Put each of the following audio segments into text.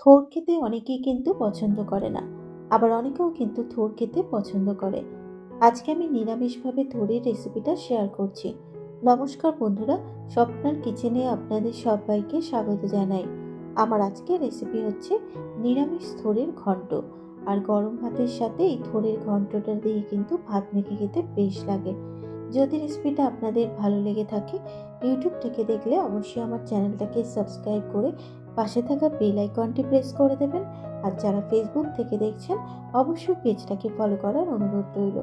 থোড় খেতে অনেকেই কিন্তু পছন্দ করে না। আবার অনেকেও কিন্তু থোড় খেতে পছন্দ করে। আজকে আমি নিরামিষভাবে থোরের রেসিপিটা শেয়ার করছি। নমস্কার বন্ধুরা, স্বপ্নার কিচেনে আপনাদের সবাইকে স্বাগত জানাই। আমার আজকের রেসিপি হচ্ছে নিরামিষ থোরের ঘন্ট। আর গরম ভাতের সাথে এই থোরের ঘন্টটা দিয়ে কিন্তু ভাত মেখে খেতে বেশ লাগে। যদি রেসিপিটা আপনাদের ভালো লেগে থাকে, ইউটিউব থেকে দেখলে অবশ্যই আমার চ্যানেলটাকে সাবস্ক্রাইব করে পাশে থাকা বেল আইকনটি প্রেস করে দেবেন আর যারা ফেসবুক থেকে দেখছেন, অবশ্যই পেজটাকে ফলো করার অনুরোধ রইল।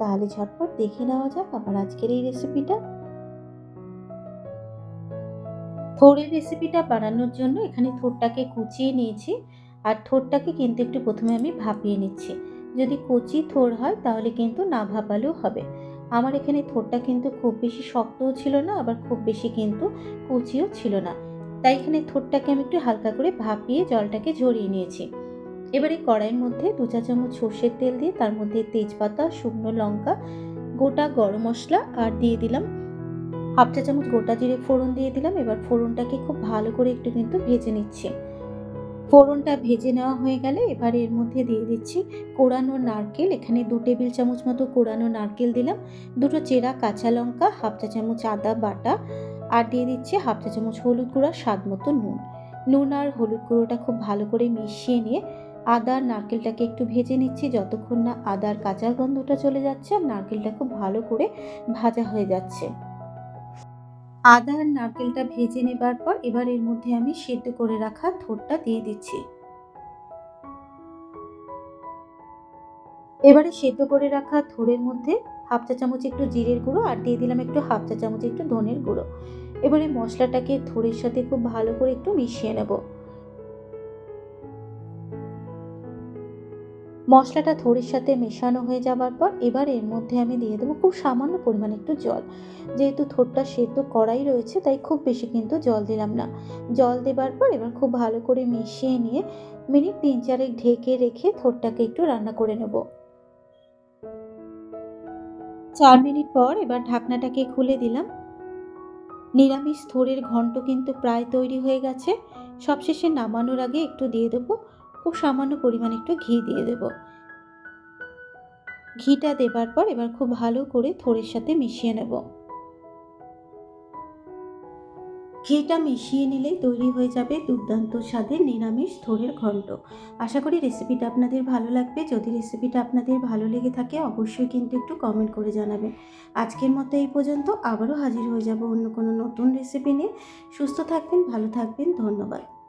তাহলে ঝটপট দেখে নেওয়া যাক আমার আজকের এই রেসিপিটা থোড়ের রেসিপিটা বানানোর জন্য এখানে থোড়টাকে কুচিয়ে নিয়েছি আর থোড়টাকে কিন্তু একটু প্রথমে আমি ভাপিয়ে নিচ্ছি। যদি কচি থোড় হয় তাহলে কিন্তু না ভাপালেও হবে। আমার এখানে থোড়টা কিন্তু খুব বেশি শক্তও ছিল না, আবার খুব বেশি কিন্তু কুচিও ছিল না। তাই এখানে থোড়টাকে আমি একটু হালকা করে ভাপিয়ে জলটাকে ঝরিয়ে নিয়েছি। এবারে কড়াইয়ের মধ্যে দু চা চামচ সর্ষের তেল দিয়ে তার মধ্যে তেজপাতা, শুকনো লঙ্কা, গোটা গরম মশলা আর দিয়ে দিলাম। হাফ চা চামচ গোটা জিরে ফোড়ন দিয়ে দিলাম। এবার ফোড়নটাকে খুব ভালো করে একটু কিন্তু ভেজে নিচ্ছি। ফোড়নটা ভেজে নেওয়া হয়ে গেলে এবার এর মধ্যে দিয়ে দিচ্ছি কোড়ানো নারকেল। এখানে দু টেবিল চামচ মতো কোড়ানো নারকেল দিলাম। দুটো চেরা কাঁচা লঙ্কা, হাফ চা চামচ আদা বাটা আর দিয়ে দিচ্ছি হাফ চা চামচ হলুদ গুঁড়া, স্বাদ মতো নুন। নুন আর হলুদ গুঁড়োটা খুব ভালো করে মিশিয়ে নিয়ে আদা আর নারকেলটাকে একটু ভেজে নিচ্ছি। যতক্ষণ না আদার কাঁচার গন্ধটা চলে যাচ্ছে আর নারকেলটা খুব ভালো করে ভাজা হয়ে যাচ্ছে। আদা আর নারকেলটা ভেজে নেবার পর এবার এর মধ্যে আমি সেদ্ধ করে রাখা থোড়টা দিয়ে দিচ্ছি। এবারে সেদ্ধ করে রাখা থোড়ের মধ্যে হাফ চা চামচ একটু জিরের গুঁড়ো আর দিয়ে দিলাম একটু হাফ চা চামচ একটু ধনের গুঁড়ো। এবারে মশলাটাকে থোড়ের সাথে খুব ভালো করে একটু মিশিয়ে নেব। মশলাটা থোড়ের সাথে মেশানো হয়ে যাবার পর এবার এর মধ্যে আমি দিয়ে দেবো খুব সামান্য পরিমাণে একটু জল। যেহেতু থোড়টা সেদ্ধ করাই রয়েছে, তাই খুব বেশি কিন্তু জল দিলাম না। জল দেবার পর এবার খুব ভালো করে মিশিয়ে নিয়ে মিনিট তিন চারেক ঢেকে রেখে থোড়টাকে একটু রান্না করে নেব। চার মিনিট পর এবার ঢাকনাটাকে খুলে দিলাম। নিরামিষ থোরের ঘন্ট কিন্তু প্রায় তৈরি হয়ে গেছে। সবশেষে নামানোর আগে একটু দিয়ে দেবো। খুব সামান্য পরিমাণ একটু ঘি দিয়ে দেব। ঘিটা দেবার পর এবার খুব ভালো করে থোরের সাথে মিশিয়ে নেব। ঘিটা মিশিয়ে নিলেই তৈরি হয়ে যাবে দুর্দান্ত স্বাদের নিরামিষ থোরের ঘন্ট আশা করি রেসিপিটা আপনাদের ভালো লাগবে। যদি রেসিপিটা আপনাদের ভালো লেগে থাকে, অবশ্যই কিন্তু একটু কমেন্ট করে জানাবেন। আজকের মতো এই পর্যন্ত আবারও হাজির হয়ে যাব অন্য কোনো নতুন রেসিপি নিয়ে। সুস্থ থাকবেন, ভালো থাকবেন, ধন্যবাদ।